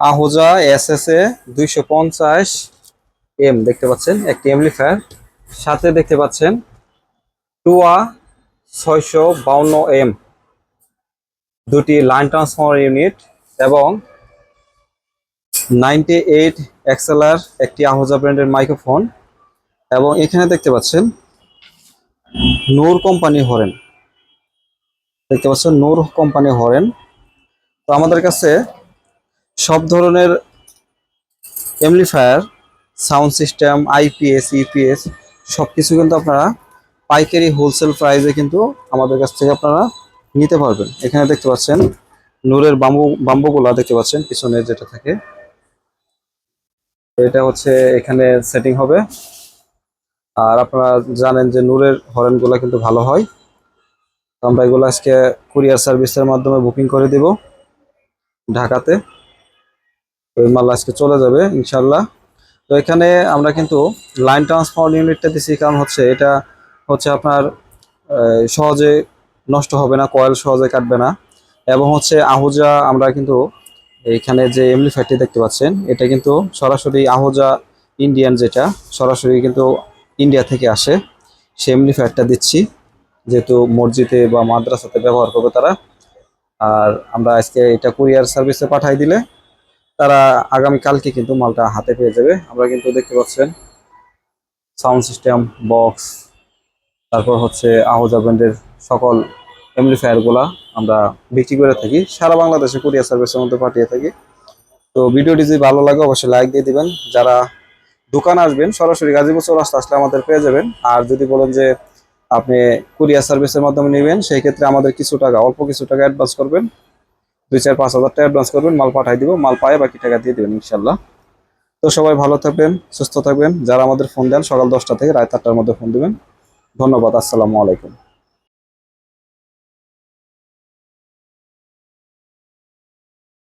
Ahuja S S A দুইশো পঞ্চাশ M দেখতে পাচ্ছেন, একটি এমলিফায়ার সাথে দেখতে পাচ্ছেন, টুয়া, ছয়শো বাউন্ন এম। দুটি লাইন ট্রান্সফর্মার ইউনিট এবং নাইনটি এইট এক্সেলার, একটি আহুজা ব্র্যান্ডের মাইক্রোফোন। এবং এখানে দেখতে পাচ্ছেন, নূর কোম্পানি হরেন। দেখতে পাচ্ছেন, নূর কোম্পানি হরেন। তো আমাদের কাছে সব ধরনের amplifier sound system IPS EPS সব কিছু কিন্তু আপনারা পাইকারি হোলসেল প্রাইসে কিন্তু আমাদের কাছ থেকে আপনারা নিতে পারবেন। এখানে দেখতে পাচ্ছেন, নূরের বাম্বু, বাম্বুগুলা দেখতে পাচ্ছেন, পিছনে যেটা থাকে। এটা হচ্ছে এখানে সেটিং হবে। আর আপনারা জানেন যে নূরের হরেনগুলা কিন্তু ভালো হয়। আমরা এগুলো আজকে কুরিয়ার সার্ভিসের মাধ্যমে বুকিং করে দিব ঢাকাতে। মাল আজকে চলে যাবে ইনশাল্লাহ তো এখানে আমরা কিন্তু লাইন ট্রান্সফার ইউনিটটা দিছি, কারণ হচ্ছে এটা হচ্ছে আপনার সহজে নষ্ট হবে না কয়েল সহজে কাটবে না। এবং হচ্ছে আহুজা আমরা কিন্তু এইখানে যে এমলিফায়ারটি দেখতে পাচ্ছেন, এটা কিন্তু সরাসরি আহুজা ইন্ডিয়ান যেটা, সরাসরি কিন্তু ইন্ডিয়া থেকে আসে। সেই এমলিফায়ারটা দিচ্ছি, যেহেতু মসজিদে বা মাদ্রাসাতে ব্যবহার করবে তারা। আর আমরা আজকে এটা কুরিয়ার সার্ভিসে পাঠাই দিলে তারা আগামী কালকে কিন্তু মালটা হাতে পেয়ে যাবে। আমরা কিন্তু দেখতে পাচ্ছেন সাউন্ড সিস্টেম, বক্স, তারপর হচ্ছে আহুজা ব্র্যান্ডের সকল এমপ্লিফায়ারগুলা আমরা বিক্রি করে থাকি। সারা বাংলাদেশে কুরিয়ার সার্ভিসের মধ্যে পাঠিয়ে থাকি। তো ভিডিওটি যদি ভালো লাগে, অবশ্যই লাইক দিয়ে দিবেন। যারা দোকান আসবেন, সরাসরি গাজীপুর চৌরাস্তা আসলে আমাদের পেয়ে যাবেন। আর যদি বলেন যে আপনি কুরিয়ার সার্ভিসের মাধ্যমে নেবেন, সেই ক্ষেত্রে আমাদের কিছু টাকা, অল্প কিছু টাকা অ্যাডভান্স করবেন। দুই চার পাঁচ হাজার টাকা অ্যাডভান্স করবেন, মাল পাঠাই দিব, মাল পায়ে বাকি টাকা দিয়ে দেবেন ইনশাল্লাহ তো সবাই ভালো থাকবেন, সুস্থ থাকবেন। যারা আমাদের ফোন দেন, সকাল দশটা থেকে রাত আটটার মধ্যে ফোন দেবেন। ধন্যবাদ, আসসালামু আলাইকুম।